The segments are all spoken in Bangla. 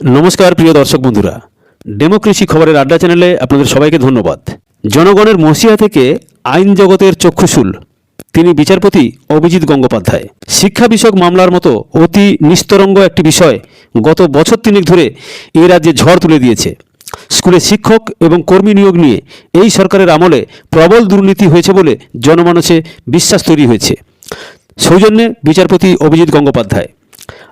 নমস্কার, প্রিয় দর্শক বন্ধুরা। ডেমোক্রেসি খবরের আড্ডা চ্যানেলে আপনাদের সবাইকে ধন্যবাদ। জনগণের মসিয়া থেকে আইন জগতের চক্ষুশুল, তিনি বিচারপতি অভিজিৎ গঙ্গোপাধ্যায়। শিক্ষা বিষয়ক মামলার মতো অতি নিস্তরঙ্গ একটি বিষয় গত বছর তিনেক ধরে এই রাজ্যে ঝড় তুলে দিয়েছে। স্কুলে শিক্ষক এবং কর্মী নিয়োগ নিয়ে এই সরকারের আমলে প্রবল দুর্নীতি হয়েছে বলে জনমানসে বিশ্বাস তৈরি হয়েছে। সৌজন্যে বিচারপতি অভিজিৎ গঙ্গোপাধ্যায়।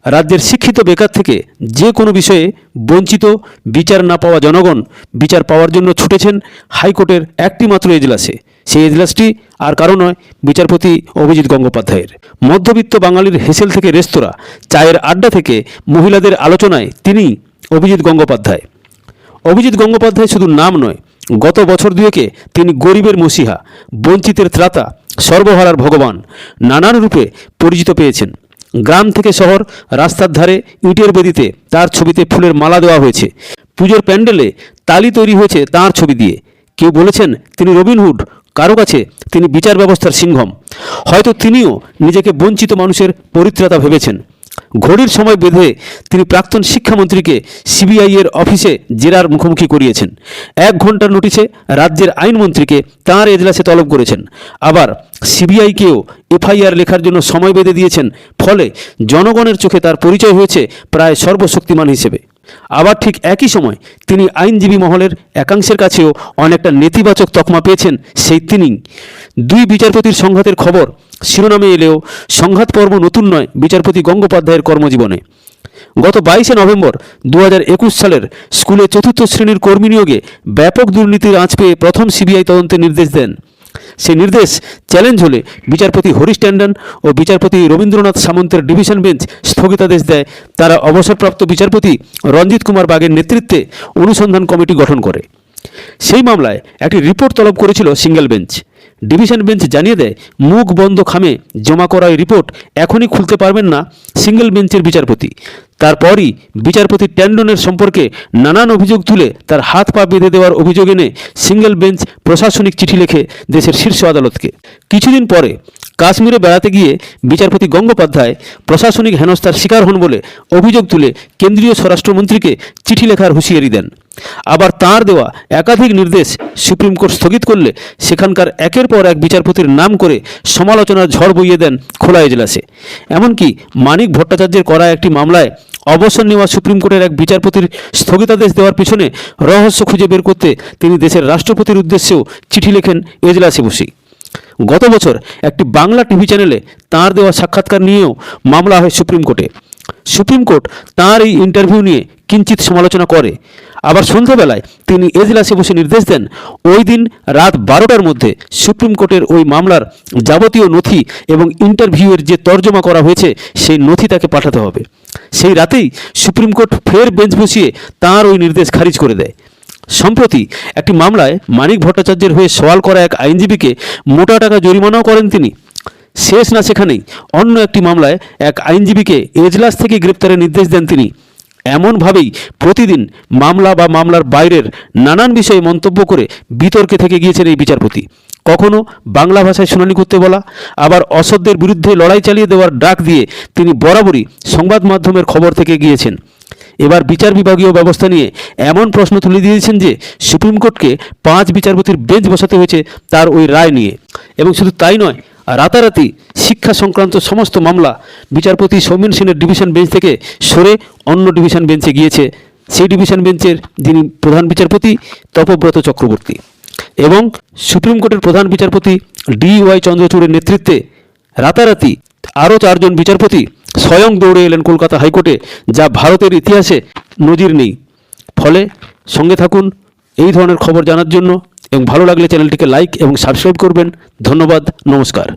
রাজ্যের শিক্ষিত বেকার থেকে যে কোনো বিষয়ে বঞ্চিত বিচার না পাওয়া জনগণ বিচার পাওয়ার জন্য ছুটেছেন হাইকোর্টের একটি মাত্র এজলাসে। সেই এজলাসটি আর কারও নয়, বিচারপতি অভিজিৎ গঙ্গোপাধ্যায়ের। মধ্যবিত্ত বাঙালির হেসেল থেকে রেস্তোরাঁ, চায়ের আড্ডা থেকে মহিলাদের আলোচনায় তিনি অভিজিৎ গঙ্গোপাধ্যায়। অভিজিৎ গঙ্গোপাধ্যায় শুধু নাম নয়, গত বছর দুয়েকে তিনি গরিবের মসিহা, বঞ্চিতের ত্রাতা, সর্বহারার ভগবান নানান রূপে পরিচিত পেয়েছেন। গ্রাম থেকে শহর, রাস্তার ধারে ইটের বেদিতে তার ছবিতে ফুলের মালা দেওয়া হয়েছে। পুজোর প্যান্ডেলে তালি তৈরি হয়েছে তাঁর ছবি দিয়ে। কেউ বলেছেন, তিনি রবিনহুড কারও কাছে তিনি বিচার ব্যবস্থার সিংহম। হয়তো তিনিও নিজেকে বঞ্চিত মানুষের পরিত্রাতা ভেবেছেন। ঘড়ির সময় বেঁধে তিনি প্রাক্তন শিক্ষামন্ত্রীকে সিবিআই এর অফিসে জেরার মুখোমুখি করিয়েছেন। এক ঘণ্টার নোটিশে রাজ্যের আইনমন্ত্রীকে তাঁর এজলাসে তলব করেছেন। আবার সিবিআইকেও এফআইআর লেখার জন্য সময় বেঁধে দিয়েছেন, ফলে জনগণের চোখে তার পরিচয় হয়েছে প্রায় সর্বশক্তিমান হিসেবে। আবার ঠিক একই সময় তিনি আইনজীবী মহলের একাংশের কাছেও অনেকটা নেতিবাচক তকমা পেয়েছেন সেই তিনি দুই বিচারপতির সংঘাতের খবর শিরোনামে এলেও সংঘাত পর্ব নতুন নয় বিচারপতি গঙ্গোপাধ্যায়ের কর্মজীবনে। গত বাইশে নভেম্বর দু হাজার একুশ সালের স্কুলে চতুর্থ শ্রেণির কর্মী নিয়োগে ব্যাপক দুর্নীতির আঁচ পেয়ে প্রথম সিবিআই তদন্তের নির্দেশ দেন। সেই নির্দেশ চ্যালেঞ্জ হলে বিচারপতি হরিশ ট্যান্ডন ও বিচারপতি রবীন্দ্রনাথ সামন্তের ডিভিশন বেঞ্চ স্থগিতাদেশ দেয়। তারা অবসরপ্রাপ্ত বিচারপতি রঞ্জিত কুমার বাগের নেতৃত্বে অনুসন্ধান কমিটি গঠন করে। সেই মামলায় একটি রিপোর্ট তলব করেছিল সিঙ্গেল বেঞ্চ। ডিভিশন বেঞ্চ জানিয়ে দেয়, মুখ বন্ধ খামে, জমা করা রিপোর্ট এখনই খুলতে পারবেন না সিঙ্গেল বেঞ্চের বিচারপতি। তারপরই বিচারপতি ট্যান্ডনের সম্পর্কে নানান অভিযোগ তুলে তার হাত পা বেঁধে দেওয়ার অভিযোগ এনে সিঙ্গেল বেঞ্চ প্রশাসনিক চিঠি লেখে দেশের শীর্ষ আদালতকে। কিছুদিন পরে কাশ্মীরে বেড়াতে গিয়ে বিচারপতি গঙ্গোপাধ্যায় প্রশাসনিক হেনস্থার শিকার হন বলে অভিযোগ তুলে কেন্দ্রীয় স্বরাষ্ট্রমন্ত্রীকে চিঠি লেখার হুঁশিয়ারি দেন। আবার তাঁর দেওয়া একাধিক নির্দেশ সুপ্রিম কোর্ট স্থগিত করলে সেখানকার একের পর এক বিচারপতির নাম করে সমালোচনার ঝড় বইয়ে দেন খোলা এজলাসে। এমনকি মানিক ভট্টাচার্যের করা একটি মামলায় অবসর নেওয়া সুপ্রিম কোর্টের এক বিচারপতির স্থগিতাদেশ দেওয়ার পিছনে রহস্য খুঁজে বের করতে তিনি দেশের রাষ্ট্রপতির উদ্দেশ্যেও চিঠি লেখেন এজলাসে বসেই গত বছর একটি বাংলা টিভি চ্যানেলে তাঁর দেওয়া সাক্ষাৎকার নিয়েও মামলা হয় সুপ্রিম কোর্টে। সুপ্রিম কোর্ট তাঁর এই ইন্টারভিউ নিয়ে কিঞ্চিত সমালোচনা করে। আবার সন্ধ্যাবেলায় তিনি এজলাসে বসে নির্দেশ দেন, ওই দিন রাত বারোটার মধ্যে সুপ্রিম কোর্টের ওই মামলার যাবতীয় নথি এবং ইন্টারভিউয়ের যে তর্জমা করা হয়েছে, সেই নথি তাকে পাঠাতে হবে। সেই রাতেই সুপ্রিম কোর্ট ফের বেঞ্চ বসিয়ে তাঁর ওই নির্দেশ খারিজ করে দেয়। সম্প্রতি একটি মামলায় মানিক ভট্টাচার্যের হয়ে সওয়াল করা এক আইনজীবীকে মোটা টাকা জরিমানাও করেন তিনি। শেষ না সেখানেই অন্য একটি মামলায় এক আইনজীবীকে এজলাস থেকে গ্রেপ্তারের নির্দেশ দেন তিনি। এমনভাবেই প্রতিদিন মামলা বা মামলার বাইরের নানান বিষয়ে মন্তব্য করে বিতর্কে থেকে গিয়েছেন এই বিচারপতি। কখনো বাংলা ভাষায় শুনানি করতে বলা, আবার অসত্যের বিরুদ্ধে লড়াই চালিয়ে দেওয়ার ডাক দিয়ে তিনি বরাবরই সংবাদ মাধ্যমের খবর থেকে গিয়েছেন। এবার বিচার বিভাগীয় ব্যবস্থা নিয়ে এমন প্রশ্ন তুলে দিয়েছেন যে, সুপ্রিম কোর্টকে পাঁচ বিচারপতির বেঞ্চ বসাতে হয়েছে তার ওই রায় নিয়ে। এবং শুধু তাই নয় রাতারাতি শিক্ষা সংক্রান্ত সমস্ত মামলা বিচারপতি সৌমেন সেনের ডিভিশন বেঞ্চ থেকে সরে অন্য ডিভিশন বেঞ্চে গিয়েছে। সেই ডিভিশন বেঞ্চের যিনি প্রধান বিচারপতি, তপব্রত চক্রবর্তী এবং সুপ্রিম কোর্টের প্রধান বিচারপতি ডি ওয়াই চন্দ্রচূড়ের নেতৃত্বে রাতারাতি আরও চারজন বিচারপতি স্বয়ং দৌড়ে এলেন কলকাতা হাইকোর্টে, যা ভারতের ইতিহাসে নজির নেই। ফলে সঙ্গে থাকুন এই ধরনের খবর জানার জন্য এবং ভালো লাগলে চ্যানেলটিকে লাইক এবং সাবস্ক্রাইব করবেন। ধন্যবাদ নমস্কার।